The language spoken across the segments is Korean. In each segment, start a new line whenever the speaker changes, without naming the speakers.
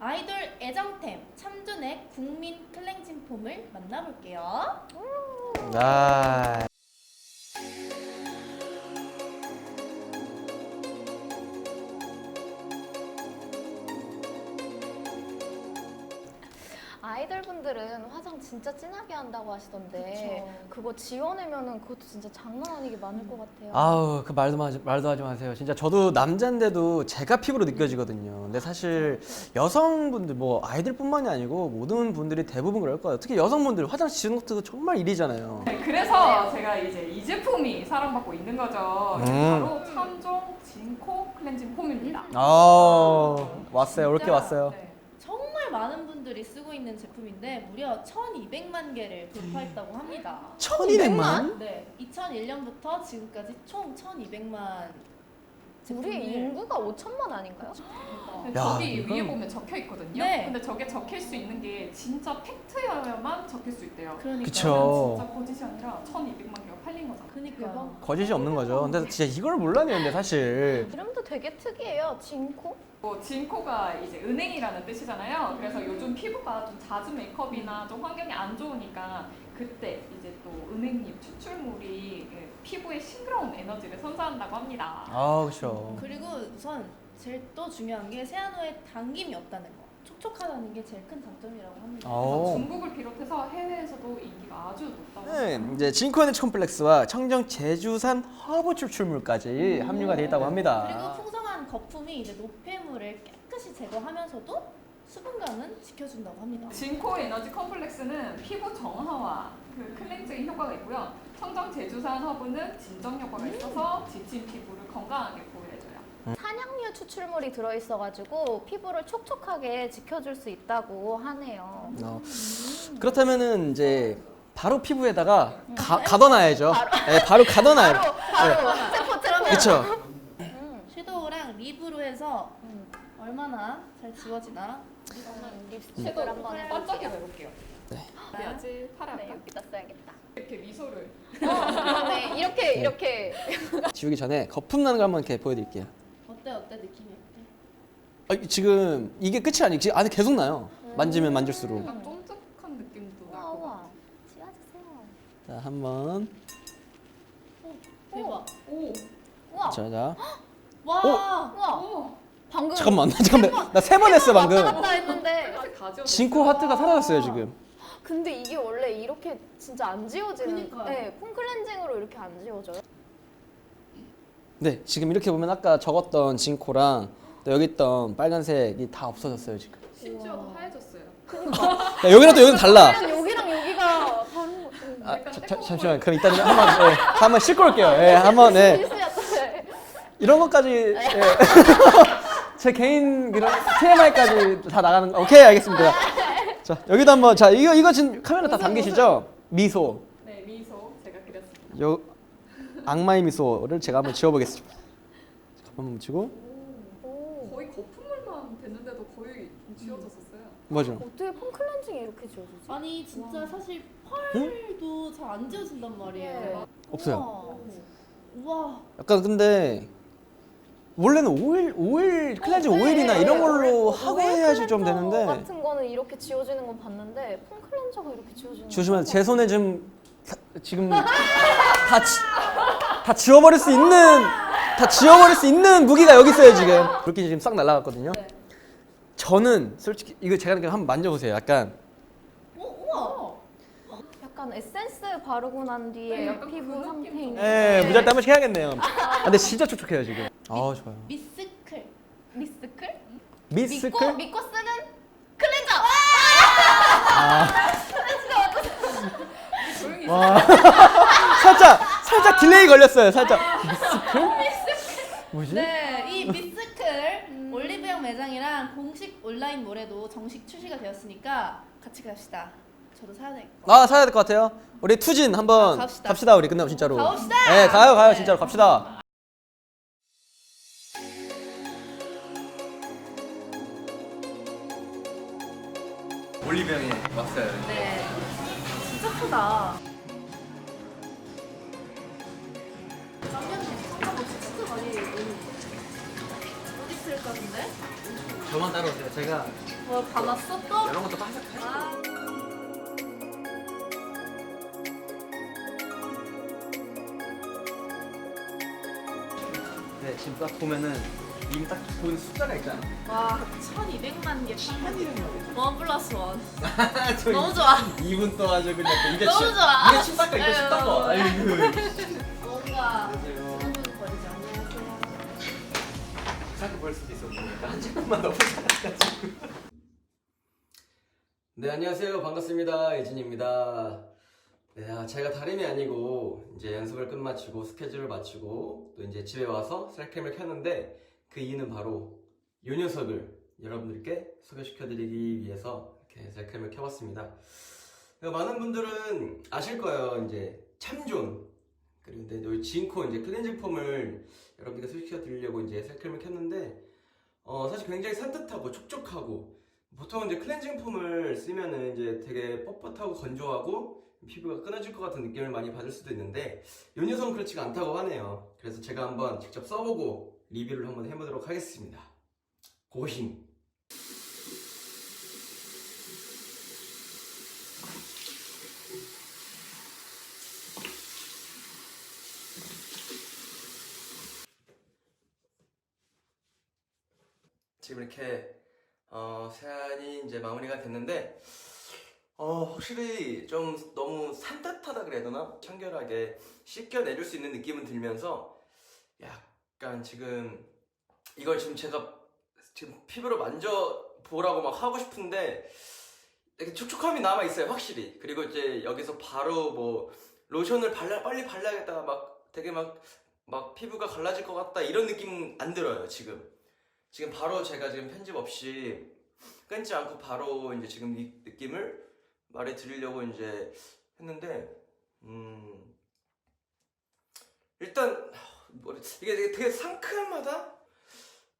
아이돌 애정템 참준의 국민 클렌징 폼을 만나볼게요.
아.
아이돌 분들은 화장 진짜 진하게 한다고 하시던데
그쵸.
그거 지워내면은 그것도 진짜 장난 아니게 많을 것 같아요.
아우 그 말도 하지, 말도 하지 마세요. 진짜 저도 남자인데도 제가 피부로 느껴지거든요. 근데 사실 여성분들 뭐 아이들뿐만이 아니고 모든 분들이 대부분 그럴 거예요. 특히 여성분들 화장실 지우는 것도 정말 일이잖아요.
네, 그래서 제가 이제 이 제품이 사랑받고 있는 거죠.
음.
바로 참종 진코 클렌징 폼입니다.
아 왔어요. 올게. 왔어요.
네.
많은 분들이 쓰고 있는 제품인데 무려 1,200만 개를 돌파했다고 합니다.
1200만?
네, 2001년부터 지금까지 총 1,200만 제품을
우리 인구가 5천만 아닌가요?
근데
야,
저기
이건-
위에 보면 적혀 있거든요.
네.
근데 저게 적힐 수 있는 게 진짜 팩트여야만 적힐 수 있대요.
그러니까
그쵸.
진짜 거짓이 아니라 1,200만 개가 팔린 거잖아.
그러니까
거짓이 없는 거죠. 근데 진짜 이걸 몰랐는데 사실.
이름도 되게 특이해요. 진코?
뭐 진코가 이제 은행이라는 뜻이잖아요. 그래서 요즘 피부가 좀 잦은 메이크업이나 좀 환경이 안 좋으니까 그때 이제 또 은행잎 추출물이 그 피부에 싱그러운 에너지를 선사한다고 합니다.
아 그렇죠.
그리고 우선 제일 또 중요한 게 세안 후에 당김이 없다는 거. 촉촉하다는 게 제일 큰 장점이라고 합니다.
어.
그래서 중국을 비롯해서 해외에서도 인기가 아주 높다고
네,
합니다.
이제 징코에너지 콤플렉스와 청정 제주산 허브 추출물까지 함유가 되어 있다고 합니다.
그리고 거품이 이제 노폐물을 깨끗이 제거하면서도 수분감은 지켜준다고 합니다.
진코 에너지 컴플렉스는 피부 정화와 그 클렌징 효과가 있고요. 청정 제주산 허브는 진정 효과가 있어서 지친 피부를 건강하게 보호해줘요.
산양류 추출물이 들어있어가지고 피부를 촉촉하게 지켜줄 수 있다고 하네요.
어, 그렇다면은 이제 바로 피부에다가 가, 가둬놔야죠. 네, 바로 가둬놔요.
바로 세포 들어면
그렇죠.
립으로 해서 얼마나 잘 지워지나?
저는 립스틱을 한번 해볼게요.
반짝이로 해볼게요.
네.
그래야지 팔에
네, 여기다 써야겠다.
이렇게 미소를
네, 이렇게 이렇게
지우기 전에 거품 나는 거 한번 이렇게 보여드릴게요.
어때 어때 느낌이 어때?
아, 지금 이게 끝이 아니고 지금 안에 계속 나요. 만지면 만질수록.
약간 쫀득한 느낌도
우와
나고
우와 지워주세요.
자, 한번.
대박.
오!
우와
자, 자.
와.
우와
오!
방금
잠깐만, 나 잠깐만. 나 세 번 했어 방금.
왔다 갔다 했는데
진코 하트가 사라졌어요 지금.
근데 이게 원래 이렇게 진짜 안 지워지는
그니까요.
네, 폼 클렌징으로 이렇게 안 지워져요.
네, 지금 이렇게 보면 아까 적었던 진코랑 또 여기 있던 빨간색이 다 없어졌어요 지금.
심지어 더 하얘졌어요.
야, 여기랑 또 여기는 달라.
그냥 여기랑 여기가 다른 거 좀.
아, 자, 자, 잠시만. 그럼 이따 한번 예, 한번 씻고 올게요. 예, 한번 예. 이런 것까지 예. 제 개인 이런 TMI까지 다 나가는 거. 오케이 알겠습니다. 자 여기도 한번 자 이거 이거 지금 카메라 다 담기시죠? 미소
네, 미소 제가 그렸습니다.
요 악마의 미소를 제가 한번 지워보겠습니다. 자, 한번
오.
거의 거품물만 됐는데도 거의 지워졌었어요.
뭐죠?
어떻게 폼 클렌징이 이렇게 지워지지?
아니 진짜 사실 펄도 잘 안 지워진단 말이에요.
네.
없어요.
우와. 우와.
약간 근데 원래는 오일 오일 클렌징 오일이나 이런 걸로 하고
오일
해야지 좀
클렌저
되는데
같은 거는 이렇게 지워지는 건 봤는데 폼 클렌저가 이렇게 지워지는
조심하세요. 건제 손에 지금 다, 지금 다, 지, 다 지워버릴 수 있는 다 지워버릴 수 있는 무기가 여기 있어요 지금. 이렇게 지금 싹 날라갔거든요. 저는 솔직히 이거 제가 그냥 한번 만져보세요. 약간
오, 우와.
약간 에센스 바르고 난 뒤에
네,
피부
그
상태
느낌도
예 무잘 때 한 번씩 해야겠네요. 아, 근데 진짜 촉촉해요 지금. 아 좋아요.
미스클. 미스클?
미스클?
믿고 믿고 쓰는 클렌저.
와 살짝 살짝 딜레이 걸렸어요. 살짝 미스클? 뭐지?
네, 이 미스클 올리브영 매장이랑 공식 온라인 몰에도 정식 출시가 되었으니까 같이 갑시다. 저도 사야 될 거.
아 사야 될 것 같아요. 우리 투진 한번
아, 갑시다.
갑시다 우리 끝나고 진짜로.
가봅시다.
네 가요 가요
네.
진짜로 갑시다. 올리브영에 왔어요.
네, 진짜 크다. 짬면이 진짜 멋지 진짜 많이 오는 어디 있을 것 같은데?
저만 따라오세요. 제가
뭐 담았어 또?
이런 것도 항상
아.
네, 지금 딱 보면은 이미 딱 보이는 숫자가 있잖아.
와 1200만 개 원 플러스 원
저
너무 좋아
이분 또 아주 그냥 또 입에
너무
침-
좋아.
입에 침 닦아 입에 침
아유.
닦아. 아이고.
뭔가
안녕하세요.
한분 버리지 안녕하세요
이상하게 보일 수도 보니까 한 제품만 너무 작아가지고. 네 안녕하세요 반갑습니다 예진입니다. 네 아, 제가 다름이 아니고 이제 연습을 끝마치고 스케줄을 마치고 또 이제 집에 와서 셀캠을 켰는데 그 이유는 바로 요 녀석을 여러분들께 소개시켜 드리기 위해서 이렇게 셀캠을 켜봤습니다. 많은 분들은 아실 거예요 이제 참존 그리고 근데 요 진코 이제 클렌징 폼을 여러분들께 소개시켜 드리려고 이제 셀크림을 켰는데 어 사실 굉장히 산뜻하고 촉촉하고 보통 이제 클렌징 폼을 쓰면은 이제 되게 뻣뻣하고 건조하고 피부가 끊어질 것 같은 느낌을 많이 받을 수도 있는데 이 녀석은 그렇지가 않다고 하네요. 그래서 제가 한번 직접 써보고 리뷰를 한번 해보도록 하겠습니다. 고심. 지금 이렇게 어, 세안이 이제 마무리가 됐는데 어, 확실히 좀 너무 산뜻하다 그래야 되나? 청결하게 씻겨내줄 수 있는 느낌은 들면서 약 간 지금 이걸 지금 제가 지금 피부로 만져보라고 막 하고 싶은데 이렇게 촉촉함이 남아 있어요 확실히. 그리고 이제 여기서 바로 뭐 로션을 발라 빨리 발라야겠다. 막 되게 막 막 피부가 갈라질 것 같다. 이런 느낌 안 들어요 지금. 지금 바로 제가 지금 편집 없이 끊지 않고 바로 이제 지금 이 느낌을 말해 드리려고 이제 했는데 음 일단 뭐 이게 되게, 상큼하다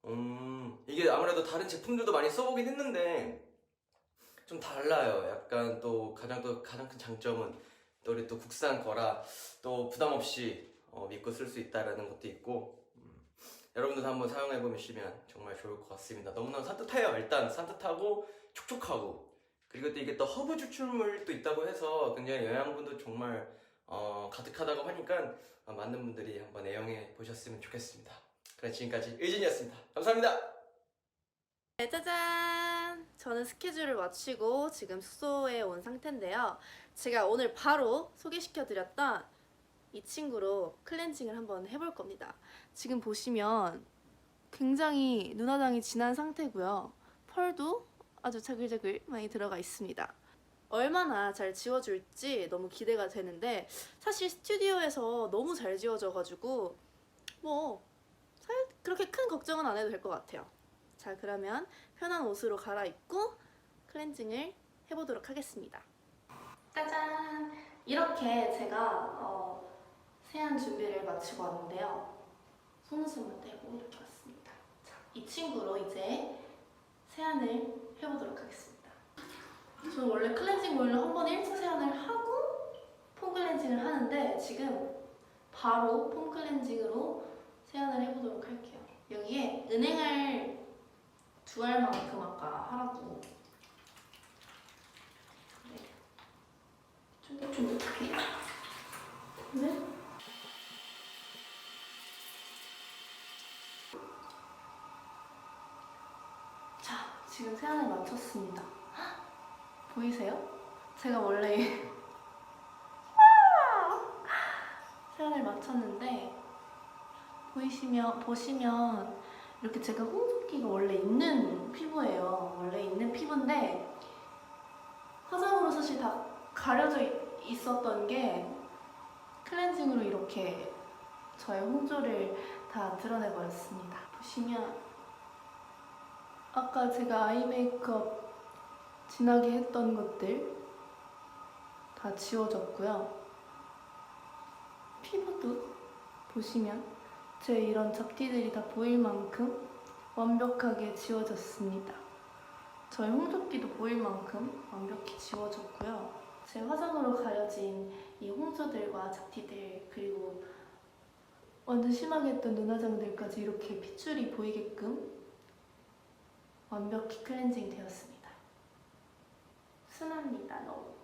음 이게 아무래도 다른 제품들도 많이 써보긴 했는데 좀 달라요 약간 또 가장 또 가장 큰 장점은 또 우리 또 국산 거라 또 부담 없이 어, 믿고 쓸 수 있다라는 것도 있고 여러분들도 한번 사용해 보시면 정말 좋을 것 같습니다. 너무나 산뜻해요. 일단 산뜻하고 촉촉하고 그리고 또 이게 또 허브 추출물도 있다고 해서 굉장히 영양분도 정말 어, 가득하다고 하니까 어, 많은 분들이 한번 애용해 보셨으면 좋겠습니다. 그럼 지금까지 의진이었습니다. 감사합니다.
네, 짜잔! 저는 스케줄을 마치고 지금 숙소에 온 상태인데요. 제가 오늘 바로 소개시켜드렸던 이 친구로 클렌징을 한번 해볼 겁니다. 지금 보시면 굉장히 눈화장이 진한 상태고요. 펄도 아주 자글자글 많이 들어가 있습니다. 얼마나 잘 지워줄지 너무 기대가 되는데 사실 스튜디오에서 너무 잘 지워져가지고 뭐 살- 그렇게 큰 걱정은 안 해도 될 것 같아요. 자 그러면 편한 옷으로 갈아입고 클렌징을 해보도록 하겠습니다. 짜잔! 이렇게 제가 어, 세안 준비를 마치고 왔는데요. 속눈썹만 떼고 이렇게 왔습니다. 자, 이 친구로 이제 세안을 해보도록 하겠습니다. 저는 원래 클렌징 오일로 한 번에 1차 세안을 하고 폼 클렌징을 하는데 지금 바로 폼 클렌징으로 세안을 해보도록 할게요. 여기에 은행을 두 알만큼 아까 하라고 네. 쫀득쫀득하게 네. 자, 지금 세안을 마쳤습니다. 헉, 보이세요? 제가 원래 세안을 마쳤는데 보이시면 보시면 이렇게 제가 홍조기가 원래 있는 피부예요. 원래 있는 피부인데 화장으로 사실 다 가려져 있- 있었던 게 클렌징으로 이렇게 저의 홍조를 다 드러내 버렸습니다. 보시면 아까 제가 아이 메이크업 진하게 했던 것들 다 지워졌고요. 피부도 보시면 제 이런 잡티들이 다 보일 만큼 완벽하게 지워졌습니다. 저의 홍조기도 보일 만큼 완벽히 지워졌고요. 제 화장으로 가려진 이 홍조들과 잡티들 그리고 완전 심하게 했던 눈화장들까지 이렇게 핏줄이 보이게끔 완벽히 클렌징 되었습니다. 순합니다, 너무.